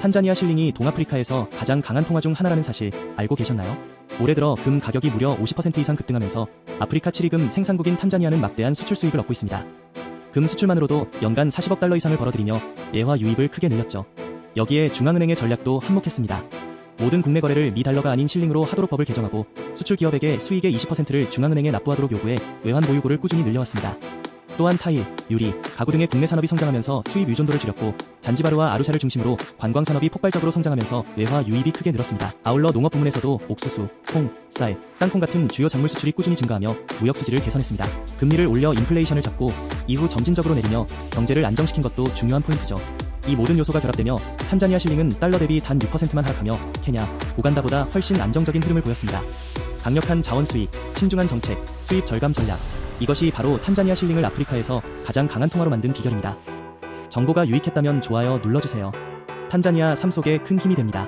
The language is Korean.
탄자니아 실링이 동아프리카에서 가장 강한 통화 중 하나라는 사실 알고 계셨나요? 올해 들어 금 가격이 무려 50% 이상 급등하면서 아프리카 7위금 생산국인 탄자니아는 막대한 수출 수익을 얻고 있습니다. 금 수출만으로도 연간 40억 달러 이상을 벌어들이며 예화 유입을 크게 늘렸죠. 여기에 중앙은행의 전략도 한몫했습니다. 모든 국내 거래를 미 달러가 아닌 실링으로 하도록 법을 개정하고 수출 기업에게 수익의 20%를 중앙은행에 납부하도록 요구해 외환 보유고를 꾸준히 늘려왔습니다. 또한 타일, 유리, 가구 등의 국내 산업이 성장하면서 수입 의존도를 줄였고 잔지바르와 아루샤를 중심으로 관광 산업이 폭발적으로 성장하면서 외화 유입이 크게 늘었습니다. 아울러 농업 부문에서도 옥수수, 콩, 쌀, 땅콩 같은 주요 작물 수출이 꾸준히 증가하며 무역 수지를 개선했습니다. 금리를 올려 인플레이션을 잡고 이후 점진적으로 내리며 경제를 안정시킨 것도 중요한 포인트죠. 이 모든 요소가 결합되며 탄자니아 실링은 달러 대비 단 6%만 하락하며 케냐, 우간다보다 훨씬 안정적인 흐름을 보였습니다. 강력한 자원 수익, 신중한 정책, 수입 절감 전략. 이것이 바로 탄자니아 실링을 아프리카에서 가장 강한 통화로 만든 비결입니다. 정보가 유익했다면 좋아요 눌러주세요. 탄자니아 삶 속에 큰 힘이 됩니다.